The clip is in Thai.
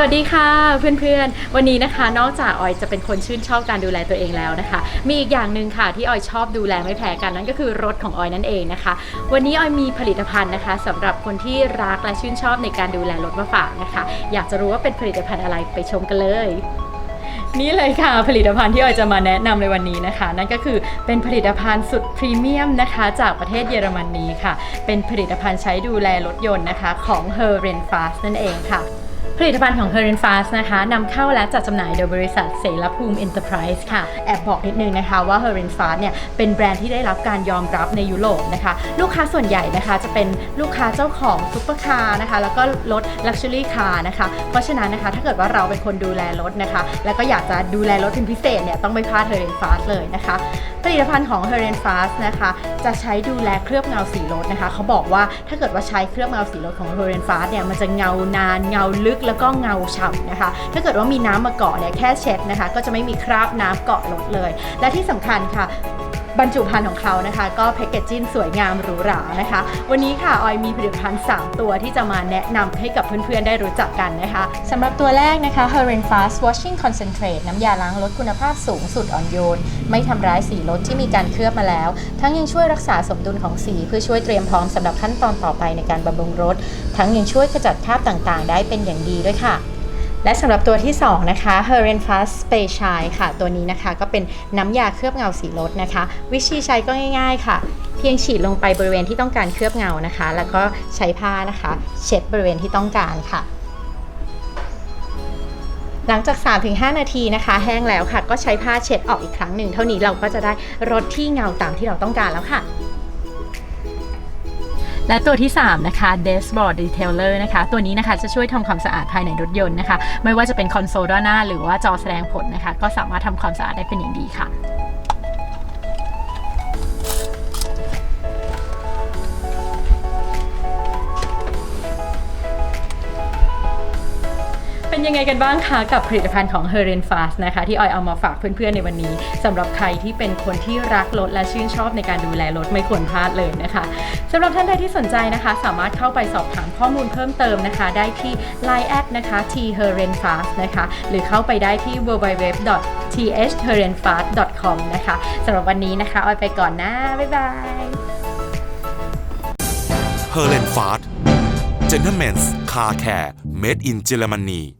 สวัสดีค่ะเพื่อนๆ วันนี้นะคะ นอกจากออยจะเป็นคนชื่นชอบการดูแลตัวเองแล้วนะคะ มีอีกอย่างหนึ่งค่ะที่ออยชอบดูแลไม่แพ้กันนั่นก็คือรถของออยนั่นเองนะคะ วันนี้ออยมีผลิตภัณฑ์นะคะสำหรับคนที่รักและชื่นชอบในการดูแลรถมาฝากนะคะ อยากจะรู้ว่าเป็นผลิตภัณฑ์อะไรไปชมกันเลยนี่เลยค่ะผลิตภัณฑ์ที่ออยจะมาแนะนำในวันนี้นะคะ นั่นก็คือเป็นผลิตภัณฑ์สุดพรีเมียมนะคะ จากประเทศเยอรมนีค่ะ เป็นผลิตภัณฑ์ใช้ดูแลรถยนต์นะคะ ของ h e r e n f a s t นั่นเองค่ะ ผลิตภัณฑ์ของ h e r e n f a s t นะคะนำเข้าและจัดจำหน่ายโดยบริษัทเสรภูมิ Enterprise ค่ะ แอบบอกนิดนึงนะคะว่า h e r e n f a s t เนี่ยเป็นแบรนด์ที่ได้รับการยอมรับในยุโรปนะคะ ลูกค้าส่วนใหญ่นะคะจะเป็นลูกค้าเจ้าของซุปเปอร์คาร์นะคะ แล้วก็รถ Luxury Car นะคะ เพราะฉะนั้นนะคะถ้าเกิดว่าเราเป็นคนดูแลรถนะคะ แล้วก็อยากจะดูแลรถเป็นพิเศษเนี่ยต้องไม่พลาด h e r e n f a s t เลยนะคะ ผลิตภัณฑ์ของ h e r e n f a s t นะคะจะใช้ดูแลเคลือบเงาสีรถนะคะเขาบอกว่าถ้าเกิดว่าใช้เคลือบเงาสีรถของ h e r e n f a s t เนี่ยมันจะเงานานเงาลึกแล้วก็เงาฉ่ำนะคะ ถ้าเกิดว่ามีน้ำมาเกาะเนี่ยแค่เช็ดนะคะ ก็จะไม่มีคราบน้ำเกาะรถเลย และที่สำคัญค่ะ บรรจุภัณฑ์ของเขานะคะ ก็แพคเกจจิ้งสวยงามหรูหรานะคะ วันนี้ค่ะออยมีผลิตภัณฑ์ 3 ตัวที่จะมาแนะนำให้กับเพื่อนๆ ได้รู้จักกันนะคะสำหรับตัวแรกนะคะ h e r e n Fast Washing Concentrate น้ำยาล้างรถคุณภาพสูงสุดอ่อนโยน ไม่ทำร้ายสีรถที่มีการเคลือบมาแล้ว ทั้งยังช่วยรักษาสมดุลของสี เพื่อช่วยเตรียมพร้อมสำหรับขั้นตอนต่อไปในการบำรุงรถ ทั้งยังช่วยขจัดคราบต่างๆ ได้เป็นอย่างดีด้วยค่ะ และสำหรับตัวที่ 2 นะคะ h e r e n Fast Spray Shine ค่ะ ตัวนี้นะคะก็เป็นน้ำยาเคลือบเงาสีรถนะคะ วิธีใช้ก็ง่าย ๆ ค่ะ เพียงฉีดลงไปบริเวณที่ต้องการเคลือบเงานะคะ แล้วก็ใช้ผ้านะคะ เช็ดบริเวณที่ต้องการค่ะ หลังจาก 3-5 นาทีนะคะ แห้งแล้วค่ะ ก็ใช้ผ้าเช็ดออกอีกครั้งหนึ่ง เท่านี้เราก็จะได้รถที่เงาตามที่เราต้องการแล้วค่ะ และตัวที่ 3 นะคะ Dashboard Detailer นะคะ ตัวนี้นะคะจะช่วยทำความสะอาดภายในรถยนต์นะคะ ไม่ว่าจะเป็นคอนโซลด้านหน้า หรือว่าจอแสดงผลนะคะ ก็สามารถทำความสะอาดได้เป็นอย่างดีค่ะ เป็นยังไงกันบ้างคะกับผลิตภัณฑ์ของ h e r e n Fast นะคะที่ออยเอามาฝากเพื่อนๆในวันนี้สำหรับใครที่เป็นคนที่รักรถและชื่นชอบในการดูแลรถไม่ควรพลาดเลยนะคะสำหรับท่านใดที่สนใจนะคะ สามารถเข้าไปสอบถามข้อมูลเพิ่มเติมนะคะ ได้ที่ Line แอดนะคะ t h e r e n Fast นะคะหรือเข้าไปได้ที่ www t h h e r e n f a s t com นะคะสำหรับวันนี้นะคะออยไปก่อนนะ บ๊ายบาย h e r e n f a r t Gentlemen's Car Care Made in Germany